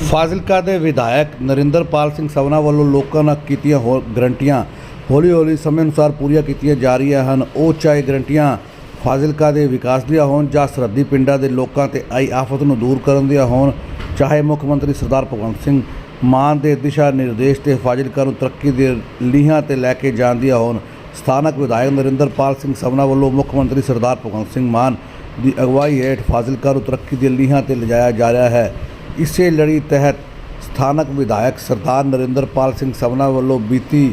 ਫਾਜ਼ਿਲਕਾ ਦੇ ਵਿਧਾਇਕ ਨਰਿੰਦਰਪਾਲ ਸਿੰਘ ਸਵਨਾ ਵੱਲੋਂ ਲੋਕਾਂ ਨਾਲ ਕੀਤੀਆਂ ਹੋ, ਗਰੰਟੀਆਂ। ਹੌਲੀ ਹੌਲੀ ਸਮੇਂ ਅਨੁਸਾਰ ਪੂਰੀਆਂ ਕੀਤੀਆਂ ਜਾ ਰਹੀਆਂ ਹਨ। ਉਹ ਚਾਹੇ ਗਰੰਟੀਆਂ ਫਾਜ਼ਿਲਕਾ ਦੇ ਵਿਕਾਸ ਦੀਆਂ ਹੋਣ ਜਾਂ ਸਰਹੱਦੀ ਪਿੰਡਾਂ ਦੇ ਲੋਕਾਂ ਤੇ ਆਈ ਆਫਤ ਨੂੰ ਦੂਰ ਕਰਨ ਦੀਆਂ ਹੋਣ, ਚਾਹੇ ਮੁੱਖ ਮੰਤਰੀ ਸਰਦਾਰ ਭਗਵੰਤ ਸਿੰਘ ਮਾਨ ਦੇ ਦਿਸ਼ਾ ਨਿਰਦੇਸ਼ ਤੇ ਫਾਜ਼ਿਲਕਾ ਨੂੰ ਤਰੱਕੀ ਦੇ ਲੀਹਾਂ ਤੇ ਲੈ ਕੇ ਜਾਣ ਦੀਆਂ ਹੋਣ, ਸਥਾਨਕ ਵਿਧਾਇਕ ਨਰਿੰਦਰਪਾਲ ਸਿੰਘ ਸਵਨਾ ਵੱਲੋਂ ਮੁੱਖ ਮੰਤਰੀ ਸਰਦਾਰ ਭਗਵੰਤ ਸਿੰਘ ਮਾਨ ਦੀ ਅਗਵਾਈ ਹੇਠ ਫਾਜ਼ਿਲਕਾ ਨੂੰ ਤਰੱਕੀ ਦੇ ਲੀਹਾਂ ਤੇ ਲਿਜਾਇਆ ਜਾ ਰਿਹਾ ਹੈ। ਇਸੇ ਲੜੀ ਤਹਿਤ ਸਥਾਨਕ ਵਿਧਾਇਕ ਸਰਦਾਰ ਨਰਿੰਦਰਪਾਲ ਸਿੰਘ ਸਵਨਾ ਵੱਲੋਂ ਬੀਤੀ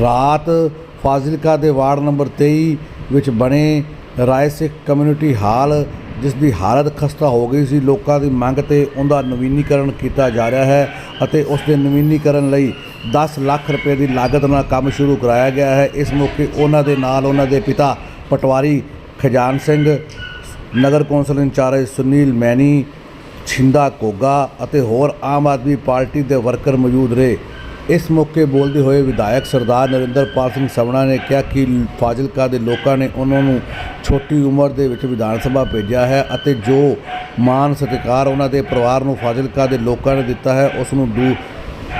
ਰਾਤ ਫਾਜ਼ਿਲਕਾ ਦੇ ਵਾਰਡ ਨੰਬਰ 23 ਵਿੱਚ ਬਣੇ ਰਾਏ ਸਿੱਖ ਕਮਿਊਨਿਟੀ ਹਾਲ, ਜਿਸ ਦੀ ਹਾਲਤ ਖਸਤਾ ਹੋ ਗਈ ਸੀ, ਲੋਕਾਂ ਦੀ ਮੰਗ ਤੇ ਉਹਦਾ ਨਵੀਨੀਕਰਨ ਕੀਤਾ ਜਾ ਰਿਹਾ ਹੈ ਅਤੇ ਉਸ ਦੇ ਨਵੀਨੀਕਰਨ ਲਈ 10 ਲੱਖ ਰੁਪਏ ਦੀ ਲਾਗਤ ਨਾਲ ਕੰਮ ਸ਼ੁਰੂ ਕਰਾਇਆ ਗਿਆ ਹੈ। ਇਸ ਮੌਕੇ ਉਹਨਾਂ ਦੇ ਨਾਲ ਉਹਨਾਂ ਦੇ ਪਿਤਾ ਪਟਵਾਰੀ ਖਜਾਨ ਸਿੰਘ, ਨਗਰ ਕੌਂਸਲ ਇੰਚਾਰਜ ਸੁਨੀਲ ਮੈਨੀ ਛਿੰਦਾ ਕੋਗਾ ਅਤੇ ਹੋਰ ਆਮ ਆਦਮੀ ਪਾਰਟੀ ਦੇ ਵਰਕਰ ਮੌਜੂਦ ਰਹੇ। ਇਸ ਮੌਕੇ ਬੋਲਦੇ ਹੋਏ ਵਿਧਾਇਕ ਸਰਦਾਰ ਨਰਿੰਦਰਪਾਲ ਸਿੰਘ ਸਵਣਾ ਨੇ ਕਿਹਾ ਕਿ ਫਾਜ਼ਿਲਕਾ ਦੇ ਲੋਕਾਂ ਨੇ ਉਹਨਾਂ ਨੂੰ ਛੋਟੀ ਉਮਰ ਦੇ ਵਿੱਚ ਵਿਧਾਨ ਸਭਾ ਭੇਜਿਆ ਹੈ ਅਤੇ ਜੋ ਮਾਨ ਸਤਿਕਾਰ ਉਹਨਾਂ ਦੇ ਪਰਿਵਾਰ ਨੂੰ ਫਾਜ਼ਿਲਕਾ ਦੇ ਲੋਕਾਂ ਨੇ ਦਿੱਤਾ ਹੈ, ਉਸ ਨੂੰ ਦੂ,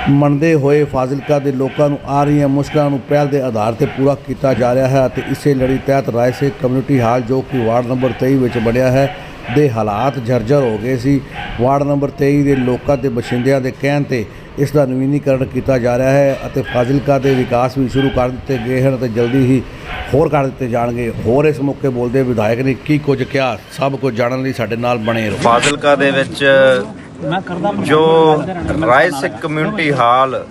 ਮੰਨਦੇ ਹੋਏ ਫਾਜ਼ਿਲਕਾ ਦੇ ਲੋਕਾਂ ਨੂੰ ਆ ਰਹੀਆਂ ਮੁਸ਼ਕਲਾਂ ਨੂੰ ਪਹਿਲ ਦੇ ਆਧਾਰ ਤੇ ਪੂਰਾ ਕੀਤਾ ਜਾ ਰਿਹਾ ਹੈ ਅਤੇ ਇਸੇ ਲੜੀ ਤਹਿਤ ਰਾਏ ਸੇ ਕਮਿਊਨਿਟੀ ਹਾਲ ਜੋ ਕਿ ਵਾਰਡ ਨੰਬਰ 23 ਵਿੱਚ ਬਣਿਆ ਹੈ ਦੇ ਹਾਲਾਤ ਜਰਜਰ ਹੋ ਗਏ ਸੀ। ਵਾਰਡ ਨੰਬਰ 23 ਦੇ ਲੋਕਾਂ ਤੇ ਬਸ਼ਿੰਦਿਆਂ ਦੇ ਕਹਿਣ ਤੇ ਇਸ ਦਾ ਨਵੀਨੀਕਰਨ ਕੀਤਾ ਜਾ ਰਿਹਾ ਹੈ ਅਤੇ ਫਾਜ਼ਿਲਕਾ ਦੇ ਵਿਕਾਸ ਵੀ ਸ਼ੁਰੂ ਕਰ ਦਿੱਤੇ ਗਏ ਹਨ ਤੇ ਜਲਦੀ ਹੀ ਹੋਰ ਕਰ ਦਿੱਤੇ ਜਾਣਗੇ। ਹੋਰ ਇਸ ਮੌਕੇ ਬੋਲਦੇ ਵਿਧਾਇਕ ਨੇ ਕੀ ਕੁਝ ਕਿਹਾ ਸਭ ਕੁਝ ਜਾਣਨ ਲਈ ਸਾਡੇ ਨਾਲ ਬਣੇ ਰਹੋ। ਫਾਜ਼ਿਲਕਾ ਦੇ ਵਿੱਚ ਜੋ ਰਾਏ ਸਿੱਖ ਕਮਿਊਨਿਟੀ ਹਾਲ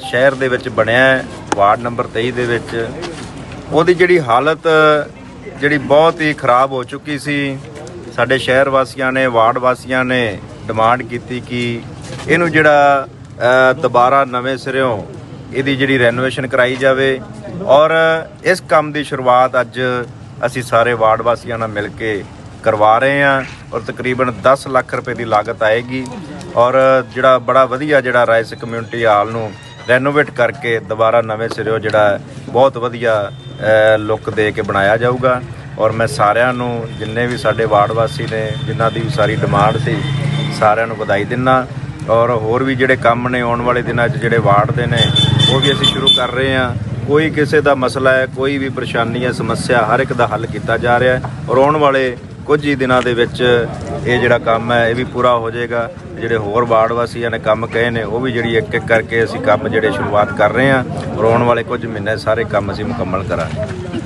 ਸ਼ਹਿਰ ਦੇ ਵਿੱਚ ਬਣਿਆ ਹੈ ਵਾਰਡ ਨੰਬਰ 23 ਦੇ ਵਿੱਚ ਉਹਦੀ ਜਿਹੜੀ ਹਾਲਤ ਜਿਹੜੀ ਬਹੁਤ ਹੀ ਖਰਾਬ ਹੋ ਚੁੱਕੀ ਸੀ। ਸਾਡੇ ਸ਼ਹਿਰ ਵਾਸੀਆਂ ਨੇ, ਵਾਰਡ ਵਾਸੀਆਂ ਨੇ ਡਿਮਾਂਡ ਕੀਤੀ ਕਿ ਇਹਨੂੰ ਜਿਹੜਾ ਦੁਬਾਰਾ ਨਵੇਂ ਸਿਰਿਓਂ ਇਹਦੀ ਜਿਹੜੀ ਰੈਨੋਵੇਸ਼ਨ ਕਰਾਈ ਜਾਵੇ ਔਰ ਇਸ ਕੰਮ ਦੀ ਸ਼ੁਰੂਆਤ ਅੱਜ ਅਸੀਂ ਸਾਰੇ ਵਾਰਡ ਵਾਸੀਆਂ ਨਾਲ ਮਿਲ ਕੇ ਕਰਵਾ ਰਹੇ ਹਾਂ ਔਰ ਤਕਰੀਬਨ 10 ਲੱਖ ਰੁਪਏ ਦੀ ਲਾਗਤ ਆਏਗੀ ਔਰ ਜਿਹੜਾ ਬੜਾ ਵਧੀਆ ਜਿਹੜਾ ਰਾਈਸ ਕਮਿਊਨਿਟੀ ਹਾਲ ਨੂੰ ਰੈਨੋਵੇਟ ਕਰਕੇ ਦੁਬਾਰਾ ਨਵੇਂ ਸਿਰਿਓਂ ਜਿਹੜਾ ਬਹੁਤ ਵਧੀਆ ਲੁੱਕ ਦੇ ਕੇ ਬਣਾਇਆ ਜਾਊਗਾ। ਔਰ ਮੈਂ ਸਾਰਿਆਂ ਨੂੰ ਜਿੰਨੇ ਵੀ ਸਾਡੇ ਵਾਰਡ ਵਾਸੀ ਨੇ, ਜਿਨ੍ਹਾਂ ਦੀ ਵੀ ਸਾਰੀ ਡਿਮਾਂਡ ਸੀ, ਸਾਰਿਆਂ ਨੂੰ ਵਧਾਈ ਦਿੰਨਾ। ਔਰ ਹੋਰ ਵੀ ਜਿਹੜੇ ਕੰਮ ਨੇ ਆਉਣ ਵਾਲੇ ਦਿਨਾਂ 'ਚ, ਜਿਹੜੇ ਵਾਰਡ ਦੇ ਨੇ, ਉਹ ਵੀ ਅਸੀਂ ਸ਼ੁਰੂ ਕਰ ਰਹੇ ਹਾਂ। ਕੋਈ ਕਿਸੇ ਦਾ ਮਸਲਾ ਹੈ, ਕੋਈ ਵੀ ਪਰੇਸ਼ਾਨੀ ਹੈ, ਸਮੱਸਿਆ ਹਰ ਇੱਕ ਦਾ ਹੱਲ ਕੀਤਾ ਜਾ ਰਿਹਾ ਹੈ। ਔਰ ਆਉਣ ਵਾਲੇ ਕੁਝ ਹੀ ਦਿਨਾਂ ਦੇ ਵਿੱਚ ਇਹ ਜਿਹੜਾ ਕੰਮ ਹੈ, ਇਹ ਵੀ ਪੂਰਾ ਹੋ ਜਾਏਗਾ। ਜਿਹੜੇ ਹੋਰ ਵਾਰਡ ਵਾਸੀਆਂ ਨੇ ਕੰਮ ਕਹੇ ਨੇ, ਉਹ ਵੀ ਜਿਹੜੀ ਇੱਕ ਇੱਕ ਕਰਕੇ ਅਸੀਂ ਕੰਮ ਜਿਹੜੇ ਸ਼ੁਰੂਆਤ ਕਰ ਰਹੇ ਹਾਂ। ਔਰ ਆਉਣ ਵਾਲੇ ਕੁਝ ਮਹੀਨੇ ਸਾਰੇ ਕੰਮ ਅਸੀਂ ਮੁਕੰਮਲ ਕਰਾਂਗੇ।